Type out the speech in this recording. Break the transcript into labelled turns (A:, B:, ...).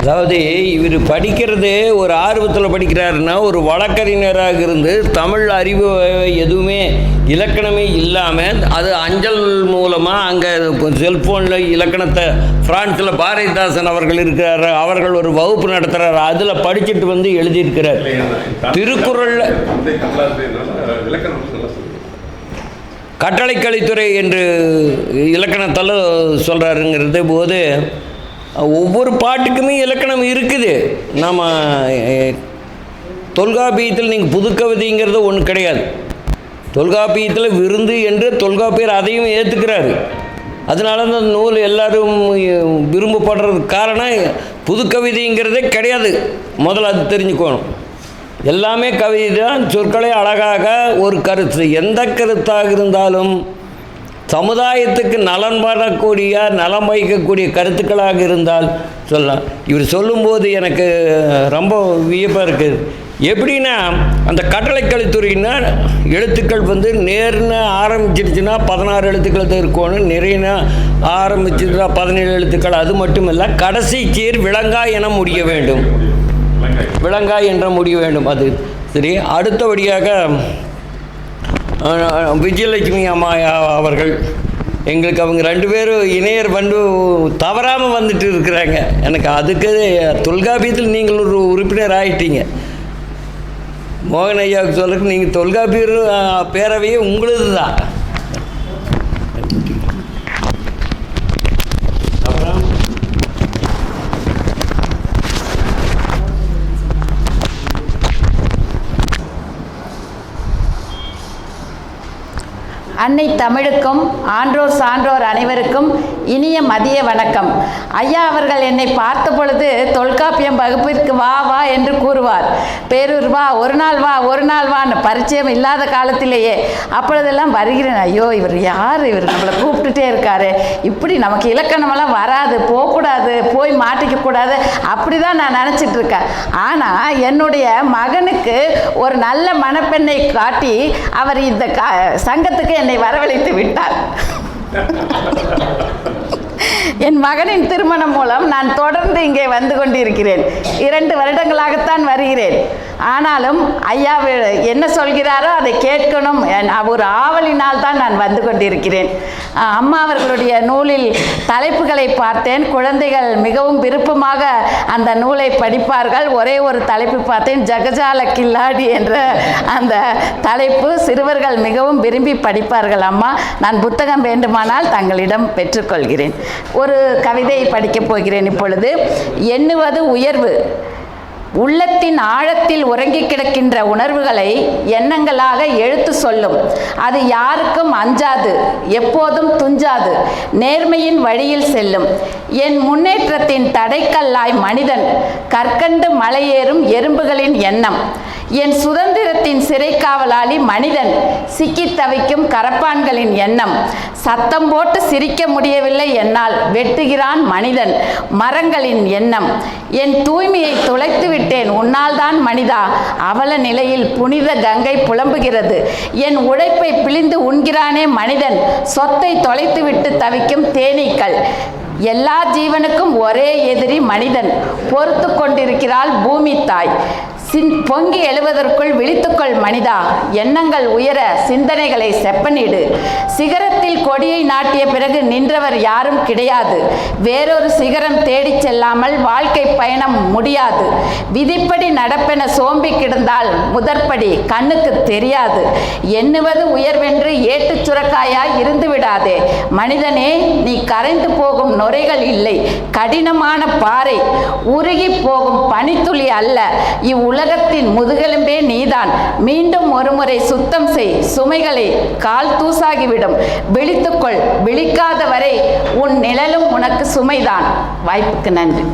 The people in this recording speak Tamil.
A: அதாவது இவர் படிக்கிறது ஒரு ஆர்வத்தில் படிக்கிறாருன்னா ஒரு வழக்கறிஞராக இருந்து தமிழ் அறிவு எதுவுமே இலக்கணமே இல்லாமல் அது அஞ்சல் மூலமாக அங்கே செல்ஃபோனில் இலக்கணத்தை ஃப்ரான்ஸில் பாரதிதாசன் அவர்கள் இருக்கிறார் அவர்கள் ஒரு வகுப்பு நடத்துகிறார் அதில் படிச்சுட்டு வந்து எழுதியிருக்கிறார். திருக்குறளில்
B: தந்தை
A: கட்டளைக்கலித்துறை என்று இலக்கணத்தில் சொல்கிறாருங்கிறது போது ஒவ்வொரு பாட்டுக்குமே இலக்கணம் இருக்குது. நம்ம தொல்காப்பியத்தில் நீங்கள் புதுக்கவிதைங்கிறது ஒன்று கிடையாது. தொல்காப்பியத்தில் விருந்து என்று தொல்காப்பியர் அதையும் ஏற்றுக்கிறாரு அதனால அந்த நூல் எல்லாரும் விரும்பப்படுறதுக்கு காரணம் புதுக்கவிதைங்கிறதே கிடையாது. முதல்ல அது தெரிஞ்சுக்கணும். எல்லாமே கவிதை தான் சொற்களை அழகாக ஒரு கருத்து. எந்த கருத்தாக இருந்தாலும் சமுதாயத்துக்கு நலன் வரக்கூடிய நலம் வைக்கக்கூடிய கருத்துக்களாக இருந்தால் சொல்லலாம். இவர் சொல்லும்போது எனக்கு ரொம்ப வியப்பாக இருக்குது எப்படின்னா அந்த கட்டளைக்கலைத்துறைன்னா எழுத்துக்கள் வந்து நேர்னு ஆரம்பிச்சிருச்சுன்னா பதினாறு எழுத்துக்கள் தான் இருக்கணும். நிறையனா ஆரம்பிச்சிருந்தா பதினேழு எழுத்துக்கள். அது மட்டும் இல்லை கடைசி சீர் விளங்கா என முடிய வேண்டும்.
B: விலங்காய்
A: விளங்காய் என்ற முடிய வேண்டும். அது சரி அடுத்தபடியாக விஜயலட்சுமி அம்மா அவர்கள் எங்களுக்கு அவங்க ரெண்டு பேரும் இணையர் பண்டு தவறாமல் வந்துட்டு இருக்கிறாங்க. எனக்கு அதுக்கு தொல்காப்பியத்தில் நீங்கள் ஒரு உறுப்பினர் ஆயிட்டீங்க. மோகன் ஐயாவுக்கு சொல்றதுக்கு நீங்கள் தொல்காப்பியர் பேரவையே உங்களுது தான்
C: அன்னை தமிழுக்கும் ஆன்றோர் சான்றோர் அனைவருக்கும் இனிய மதிய வணக்கம். ஐயா அவர்கள் என்னை பார்த்த பொழுது தொல்காப்பியம் வகுப்பிற்கு வா வா என்று கூறுவார். பேரூர் வா ஒரு நாள் வா ஒரு நாள் வான்னு பரிச்சயம் இல்லாத காலத்திலேயே அப்பொழுதெல்லாம் வருகிறேன். ஐயோ இவர் யார்? இவர் நம்மளை கூப்பிட்டுட்டே இருக்காரு. இப்படி நமக்கு இலக்கணமெல்லாம் வராது போகக்கூடாது போய் மாட்டிக்க கூடாது. அப்படி தான் நான் நினச்சிட்டு இருக்கேன். ஆனால் என்னுடைய மகனுக்கு ஒரு நல்ல மணப்பெண்ணை காட்டி அவர் இந்த கா சங்கத்துக்கு என்னை வரவழைத்து விட்டார். என் மகனின் திருமணம் மூலம் நான் தொடர்ந்து இங்கே வந்து கொண்டிருக்கிறேன். இரண்டு வருடங்களாகத்தான் வருகிறேன். ஆனாலும் ஐயா என்ன சொல்கிறாரோ அதை கேட்கணும். என் ஒரு ஆவலினால் தான் நான் வந்து கொண்டிருக்கிறேன். அம்மா அவர்களுடைய நூலில் தலைப்புகளை பார்த்தேன். குழந்தைகள் மிகவும் விருப்பமாக அந்த நூலை படிப்பார்கள். ஒரே ஒரு தலைப்பு பார்த்தேன். ஜகஜால கில்லாடி என்ற அந்த தலைப்பு. சிறுவர்கள் மிகவும் விரும்பி படிப்பார்கள் அம்மா. நான் புத்தகம் வேண்டுமானால் தங்களிடம் பெற்றுக்கொள்கிறேன். ஒரு கவிதையை படிக்கப் போகிறேன் இப்பொழுது. எண்ணுவது உயர்வு. உள்ளத்தின் ஆழத்தில் உறங்கிக் கிடக்கின்ற உணர்வுகளை எண்ணங்களாக எழுத்து சொல்லும். அது யாருக்கும் அஞ்சாது எப்போதும் துஞ்சாது நேர்மையின் வழியில் செல்லும். என் முன்னேற்றத்தின் தடைக்கல்லாய் மனிதன் கற்கண்டு மலையேறும் எறும்புகளின் எண்ணம். என் சுதந்திரத்தின் சிறைக்காவலாளி மனிதன் சிக்கித் தவிக்கும் கரப்பான்களின் எண்ணம். சத்தம் போட்டு சிரிக்க முடியவில்லை என்னால். வெட்டுகிறான் மனிதன். மரங்களின் எண்ணம். என் தூய்மையை துளைத்து விட்டேன். உன்னால் தான் மனிதா. அவல நிலையில் புனித கங்கை புலம்புகிறது. என் உழைப்பை பிழிந்து உண்கிறானே மனிதன். சொத்தை தொலைத்துவிட்டு தவிக்கும் தேனீக்கள். எல்லா ஜீவனுக்கும் ஒரே எதிரி மனிதன். பொறுத்து கொண்டிருக்கிறாள் பூமி தாய். சின் பொங்கி எழுவதற்குள் விழித்துக்கொள் மனிதா. எண்ணங்கள் உயர சிந்தனைகளை செப்பனிடு. சிகரத்தில் கொடியை நாட்டிய பிறகு நின்றவர் யாரும் கிடையாது. வேறொரு சிகரம் தேடிச் செல்லாமல் வாழ்க்கை பயணம் முடியாது. விதிப்படி நடப்பென சோம்பி கிடந்தால் முதற்படி கண்ணுக்கு தெரியாது. எண்ணுவது உயர்வென்று ஏட்டு சுரக்காயாய் இருந்து விடாதே. மனிதனே நீ கரைந்து போகும் நுரைகள் இல்லை. கடினமான பாறை. உருகி போகும் பனித்துளி அல்ல. இவ்வுலகத்தின் முதுகெலும்பே நீதான். மீண்டும் ஒருமுறை சுத்தம் செய். சுமைகளை கால் தூசாகிவிடும். விழித்துக்கொள். விழிக்காத வரை உன் நிழலும் உனக்கு சுமைதான். வாய்ப்புக்கு நன்றி.